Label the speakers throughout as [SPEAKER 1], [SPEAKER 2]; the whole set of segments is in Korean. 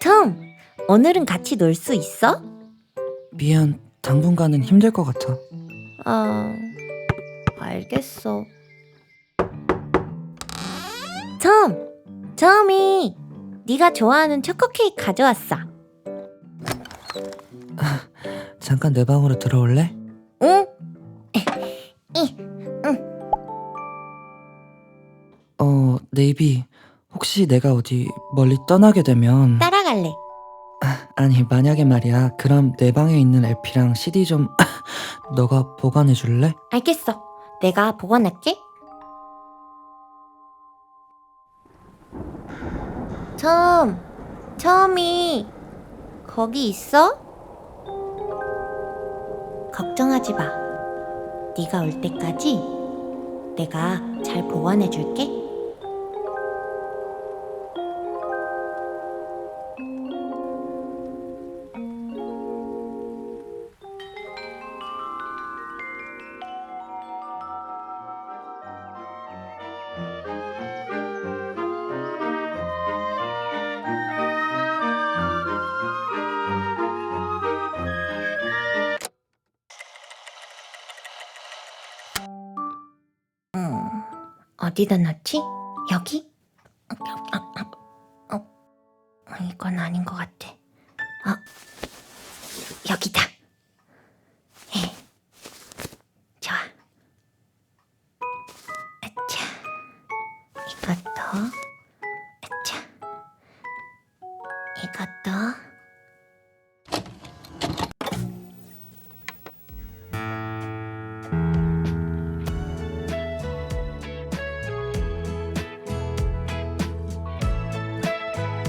[SPEAKER 1] 톰, 오늘은 같이 놀 수 있어?
[SPEAKER 2] 미안, 당분간은 힘들 것 같아.
[SPEAKER 1] 아, 알겠어. 톰, 톰이 네가 좋아하는 초코 케이크 가져왔어.
[SPEAKER 2] 잠깐 내 방으로 들어올래? 어, 네이비. 혹시 내가 어디 멀리 떠나게 되면
[SPEAKER 1] 따라갈래.
[SPEAKER 2] 아니 만약에 말이야 그럼 내 방에 있는 LP랑 CD 좀 너가 보관해 줄래?
[SPEAKER 1] 알겠어. 내가 보관할게. 톰, 톰이 거기 있어? 걱정하지 마. 네가 올 때까지 내가 잘 보관해 줄게. 어디다 놨지? 여기? 어, 어, 어, 어, 이건 아닌 것 같아. 아, 여기다. 에, 좋아. 아차, 이것도, 아차, 이것도.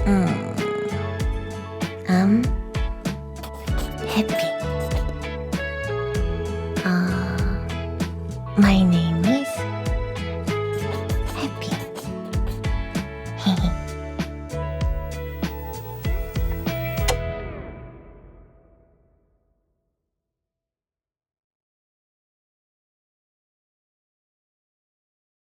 [SPEAKER 1] 음, I'm happy. Uh, my name